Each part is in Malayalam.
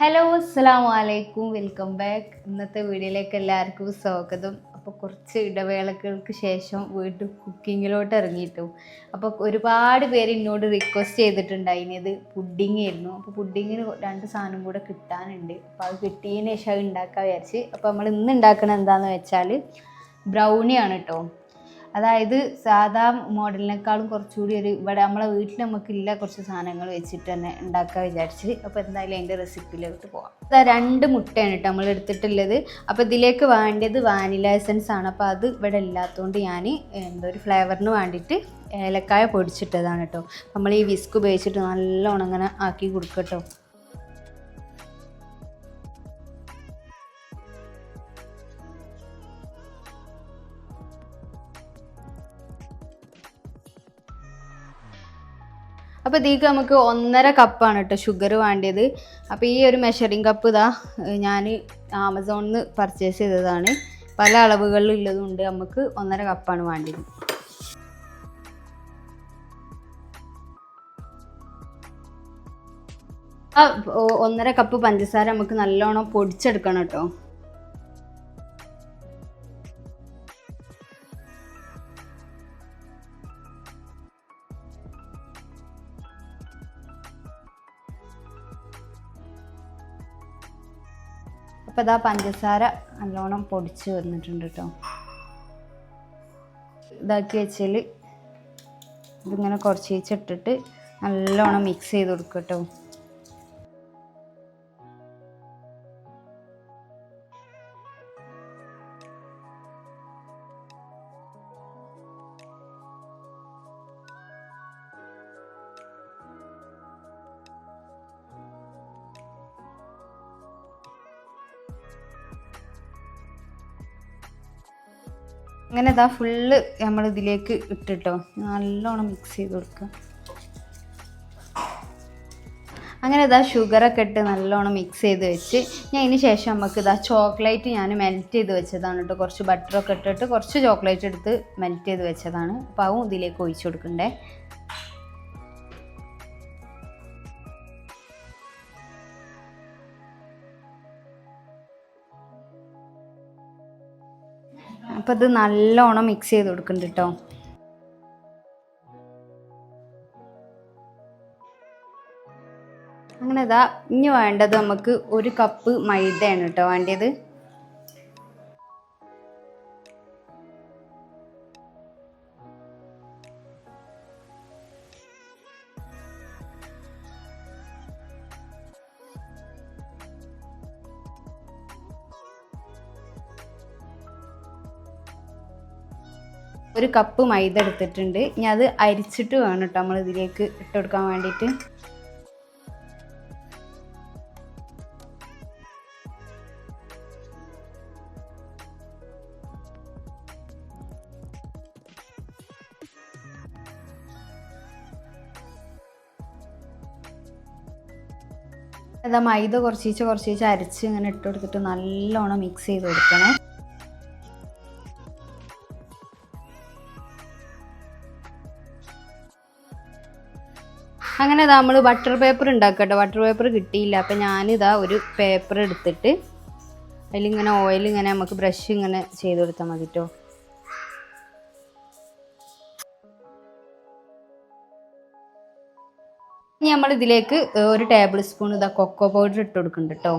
ഹലോ അസ്സാം വലൈക്കും വെൽക്കം ബാക്ക് ഇന്നത്തെ വീഡിയോയിലേക്ക് എല്ലാവർക്കും സ്വാഗതം. അപ്പോൾ കുറച്ച് ഇടവേളകൾക്ക് ശേഷം വീണ്ടും കുക്കിങ്ങിലോട്ട് ഇറങ്ങിയിട്ടു. അപ്പോൾ ഒരുപാട് പേര് എന്നോട് റിക്വസ്റ്റ് ചെയ്തിട്ടുണ്ടായിനത് പുഡിങ് ആയിരുന്നു. അപ്പോൾ പുഡിങ്ങിന് രണ്ട് സാധനം കൂടെ കിട്ടാനുണ്ട്. അപ്പോൾ അത് കിട്ടിയതിന് ശേഷം അത് ഉണ്ടാക്കാൻ വിചാരിച്ച്. അപ്പോൾ നമ്മൾ ഇന്ന് ഉണ്ടാക്കണത് എന്താണെന്ന് വെച്ചാൽ ബ്രൗണിയാണ് കേട്ടോ അതായത് സാധാ മോഡലിനേക്കാളും കുറച്ചുകൂടി ഒരു ഇവിടെ നമ്മളെ വീട്ടിൽ നമുക്കില്ല കുറച്ച് സാധനങ്ങൾ വെച്ചിട്ട് തന്നെ ഉണ്ടാക്കാൻ വിചാരിച്ച്. അപ്പോൾ എന്തായാലും അതിന്റെ റെസിപ്പിയിലോട്ട് പോവാം. അതാ രണ്ട് മുട്ടയാണ് കേട്ടോ നമ്മൾ എടുത്തിട്ടുള്ളത്. അപ്പോൾ ഇതിലേക്ക് വേണ്ടത് വാനില എസൻസ് ആണ്. അപ്പോൾ അത് ഇവിടെ ഇല്ലാത്തതുകൊണ്ട് ഞാൻ എന്തോ ഒരു ഫ്ലേവറിന് വേണ്ടിയിട്ട് ഏലക്കായ പൊടിച്ചിട്ടതാണ് കേട്ടോ. നമ്മൾ ഈ വിസ്ക് ഉപയോഗിച്ചിട്ട് നല്ലോണം അങ്ങനെ ആക്കി കൊടുക്കട്ടോ അപ്പോൾ ഇതിക്ക് നമുക്ക് ഒന്നര കപ്പാണ് കേട്ടോ ഷുഗർ വേണ്ടത് അപ്പോൾ ഈ ഒരു മെഷറിംഗ് കപ്പ് ഇതാ ഞാൻ ആമസോണിൽ നിന്ന് പർച്ചേസ് ചെയ്തതാണ്. പല അളവുകളിൽ ഉള്ളതുകൊണ്ട് നമുക്ക് ഒന്നര കപ്പാണ് വേണ്ടത് ഒന്നര കപ്പ് പഞ്ചസാര നമുക്ക് നല്ലോണം പൊടിച്ചെടുക്കണം കേട്ടോ അപ്പോൾ ഇതാ പഞ്ചസാര നല്ലോണം പൊടിച്ച് വന്നിട്ടുണ്ട് കേട്ടോ ഇതാക്കി വെച്ചാൽ ഇതിങ്ങനെ കുറച്ച് ഇട്ടിട്ട് നല്ലോണം മിക്സ് ചെയ്ത് കൊടുക്കും കേട്ടോ അങ്ങനെ ഇതാ ഫുള്ള് നമ്മൾ ഇതിലേക്ക് ഇട്ടിട്ടോ. നല്ലോണം മിക്സ് ചെയ്ത് കൊടുക്കുക അങ്ങനെ ഇതാ ഷുഗറൊക്കെ ഇട്ട് നല്ലോണം മിക്സ് ചെയ്ത് വെച്ച് ഞാൻ ഇതിന് ശേഷം നമുക്ക് ഇതാ ചോക്ലേറ്റ് ഞാൻ മെൽറ്റ് ചെയ്ത് വെച്ചതാണ് കേട്ടോ കുറച്ച് ബട്ടറൊക്കെ ഇട്ടിട്ട് കുറച്ച് ചോക്ലേറ്റ് എടുത്ത് മെൽറ്റ് ചെയ്ത് വെച്ചതാണ്. അപ്പോൾ അതും ഇതിലേക്ക് ഒഴിച്ചു കൊടുക്കണ്ടേ. അപ്പോൾ ഇത് നല്ലോണം മിക്സ് ചെയ്ത് കൊടുക്കുന്നുണ്ട് കേട്ടോ അങ്ങനെ ഇതാ ഇനി വേണ്ടത് നമുക്ക് ഒരു കപ്പ് മൈദയാണ് കേട്ടോ വേണ്ടത് ഒരു കപ്പ് മൈദ എടുത്തിട്ടുണ്ട്. ഇനി അത് അരിച്ചിട്ട് വേണം കേട്ടോ നമ്മൾ ഇതിലേക്ക് ഇട്ട് കൊടുക്കാൻ വേണ്ടിയിട്ട്. അതാ മൈദ കുറച്ചീച്ച കുറച്ചീച്ച അരച്ച് ഇങ്ങനെ ഇട്ട് കൊടുത്തിട്ട് നല്ലോണം മിക്സ് ചെയ്ത് കൊടുക്കണേ. അങ്ങനെ നമ്മൾ ബട്ടർ പേപ്പർ ഉണ്ടാക്കട്ടെ. ബട്ടർ പേപ്പർ കിട്ടിയില്ല. അപ്പം ഞാനിതാ ഒരു പേപ്പർ എടുത്തിട്ട് അതിലിങ്ങനെ ഓയിൽ ഇങ്ങനെ നമുക്ക് ബ്രഷ് ഇങ്ങനെ ചെയ്ത് കൊടുത്താൽ മതി കേട്ടോ ഇനി നമ്മൾ ഇതിലേക്ക് ഒരു ടേബിൾ സ്പൂൺ ഇതാ കൊക്കോ പൗഡർ ഇട്ട് കൊടുക്കുന്നുണ്ട് കേട്ടോ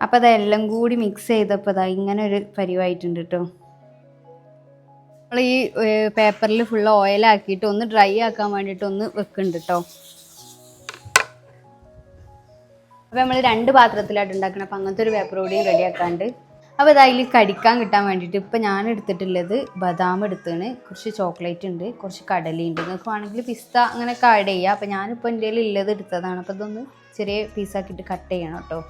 അപ്പോൾ അതെല്ലാം കൂടി മിക്സ് ചെയ്തപ്പോൾ ഇതാ ഇങ്ങനെ ഒരു പരിവായിട്ടുണ്ട് കേട്ടോ നമ്മൾ ഈ പേപ്പറിൽ ഫുൾ ഓയിലാക്കിയിട്ട് ഒന്ന് ഡ്രൈ ആക്കാൻ വേണ്ടിയിട്ട് ഒന്ന് വെക്കുന്നുണ്ട് കേട്ടോ അപ്പോൾ നമ്മൾ രണ്ട് പാത്രത്തിലായിട്ട് ഉണ്ടാക്കണം അപ്പോൾ അങ്ങനത്തെ ഒരു പേപ്പർ കൂടിയും റെഡി ആക്കാണ്ട്. അപ്പോൾ അതിൽ കടിക്കാൻ കിട്ടാൻ വേണ്ടിയിട്ട് ഇപ്പോൾ ഞാൻ എടുത്തിട്ടുള്ളത് ബദാം എടുത്താണ്. കുറച്ച് ചോക്ലേറ്റ് ഉണ്ട് കുറച്ച് കടലയുണ്ട് നിങ്ങൾക്ക് വേണമെങ്കിൽ പിസ്ത അങ്ങനെയൊക്കെ ആഡ് ചെയ്യുക അപ്പോൾ ഞാനിപ്പോൾ എന്റെ ഉള്ളത് എടുത്തതാണ്. അപ്പോൾ ഇതൊന്ന് ചെറിയ പീസാക്കിയിട്ട് കട്ട് ചെയ്യണം കേട്ടോ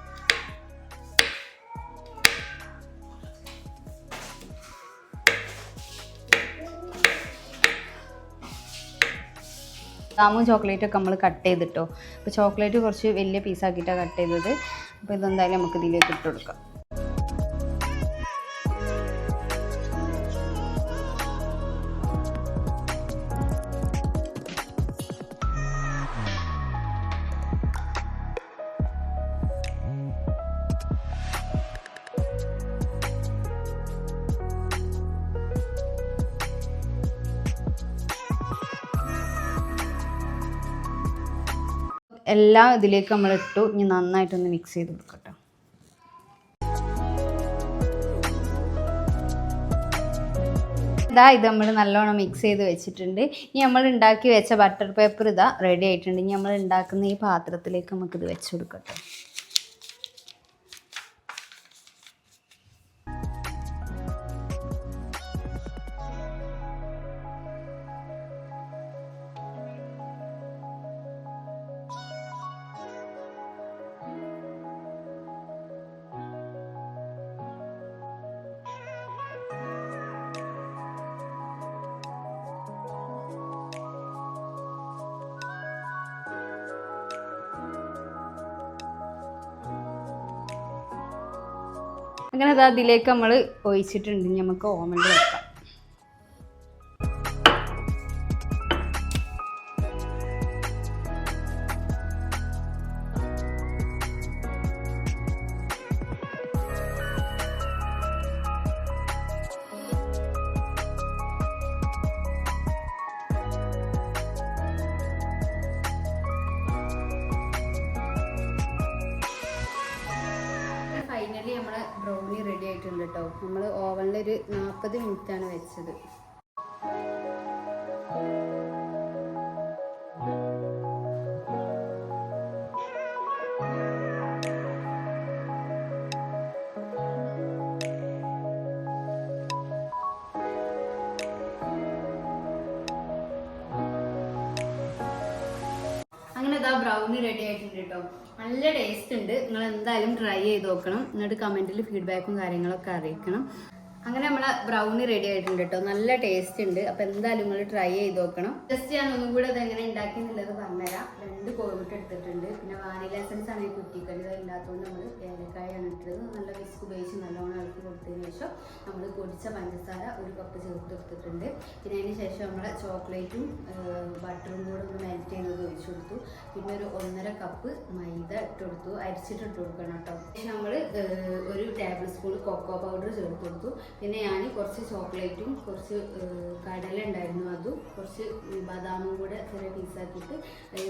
ബദാമും ചോക്ലേറ്റും ഒക്കെ നമ്മൾ കട്ട് ചെയ്തിട്ടോ. അപ്പോൾ ചോക്ലേറ്റ് കുറച്ച് വലിയ പീസാക്കിയിട്ടാണ് കട്ട് ചെയ്തത്. അപ്പോൾ ഇതെന്തായാലും നമുക്ക് ഇതിലേക്ക് ഇട്ട് കൊടുക്കാം. എല്ലാം ഇതിലേക്ക് നമ്മൾ ഇട്ടു. ഇനി നന്നായിട്ടൊന്ന് മിക്സ് ചെയ്ത് കൊടുക്കട്ടെ. ഇതാ ഇത് നമ്മൾ നല്ലോണം മിക്സ് ചെയ്ത് വെച്ചിട്ടുണ്ട്. ഇനി നമ്മൾ ഉണ്ടാക്കി വെച്ച ബട്ടർ പേപ്പർ ഇതാ റെഡി ആയിട്ടുണ്ട്. ഇനി നമ്മൾ ഉണ്ടാക്കുന്ന ഈ പാത്രത്തിലേക്ക് നമുക്കിത് വെച്ച് കൊടുക്കട്ടെ. അങ്ങനെ അത് അതിലേക്ക് നമ്മൾ ഒഴിച്ചിട്ടുണ്ട്. നമുക്ക് ഓമന്റെ വെക്കാം. ഫൈനലി നമ്മുടെ ബ്രൗണി റെഡി ആയിട്ടുണ്ട് കേട്ടോ നമ്മൾ ഓവനിൽ ഒരു നാൽപ്പത് മിനിറ്റ് ആണ് വെച്ചത്. ബ്രൗണി റെഡി ആയിട്ടുണ്ട് കേട്ടോ നല്ല ടേസ്റ്റ് ഉണ്ട്. നിങ്ങൾ എന്തായാലും ട്രൈ ചെയ്ത് നോക്കണം. എന്നിട്ട് കമന്റിൽ ഫീഡ്ബാക്കും കാര്യങ്ങളൊക്കെ അറിയിക്കണം. അങ്ങനെ നമ്മളെ ബ്രൗണി റെഡി ആയിട്ടുണ്ട് കേട്ടോ നല്ല ടേസ്റ്റ് ഉണ്ട്. അപ്പൊ എന്തായാലും നിങ്ങൾ ട്രൈ ചെയ്ത് നോക്കണം. ജസ്റ്റ് ഞാൻ ഒന്നും കൂടെ അത് എങ്ങനെ ഉണ്ടാക്കി എന്നുള്ളത് പറഞ്ഞുതരാം. രണ്ട് കോഴിമുട്ട എടുത്തിട്ടുണ്ട്. പിന്നെ വാനില എസൻസ് ആണ് ഇത് നമ്മൾ ഏലക്കായാണ് കൊടുത്തതിന് ശേഷം നമ്മൾ പൊടിച്ച പഞ്ചസാര ഒരു കപ്പ് ചേർത്ത് എടുത്തിട്ടുണ്ട് പിന്നെ അതിന് ശേഷം നമ്മൾ ചോക്ലേറ്റും ബട്ടറും കൂടെ ഒന്ന് മെൽറ്റ് ചെയ്യുന്നത് ഒഴിച്ചു കൊടുത്തു. പിന്നെ ഒരു ഒന്നര കപ്പ് മൈദ ഇട്ട് കൊടുത്തു. അരിച്ചിട്ട് ഇട്ട് കൊടുക്കണം കേട്ടോ. നമ്മൾ ഒരു ടേബിൾ സ്പൂൺ കൊക്കോ പൗഡർ ചേർത്ത് കൊടുത്തു. പിന്നെ ഞാൻ കുറച്ച് ചോക്ലേറ്റും കുറച്ച് കടല ഉണ്ടായിരുന്നു അതും കുറച്ച് ബദാമും കൂടെ ചെറിയ പീസാക്കിയിട്ട്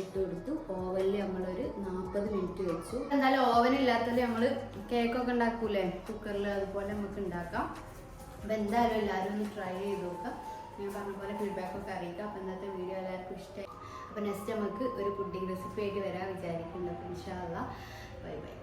ഇട്ട് കൊടുത്തു. ഓവനിൽ നമ്മളൊരു നാൽപ്പത് മിനിറ്റ് വെച്ചു. എന്തായാലും ഓവൻ ഇല്ലാത്തതിൽ നമ്മൾ കേക്കൊക്കെ ഉണ്ടാക്കൂലേ? കുക്കറിൽ അതുപോലെ നമുക്ക് ഉണ്ടാക്കാം. അപ്പം എന്തായാലും എല്ലാവരും ഒന്ന് ട്രൈ ചെയ്ത് നോക്കാം. ഞാൻ പറഞ്ഞ പോലെ ഫീഡ്ബാക്കൊക്കെ അറിയിക്കാം. അപ്പം ഇന്നത്തെ വീഡിയോ എല്ലാവർക്കും ഇഷ്ടമായി. അപ്പം നെക്സ്റ്റ് നമുക്ക് ഒരു പുഡിംഗ് റെസിപ്പി ആയിട്ട് വരാൻ വിചാരിക്കുന്നുണ്ട് അപ്പം ഇൻഷാല്ല ബൈ ബൈ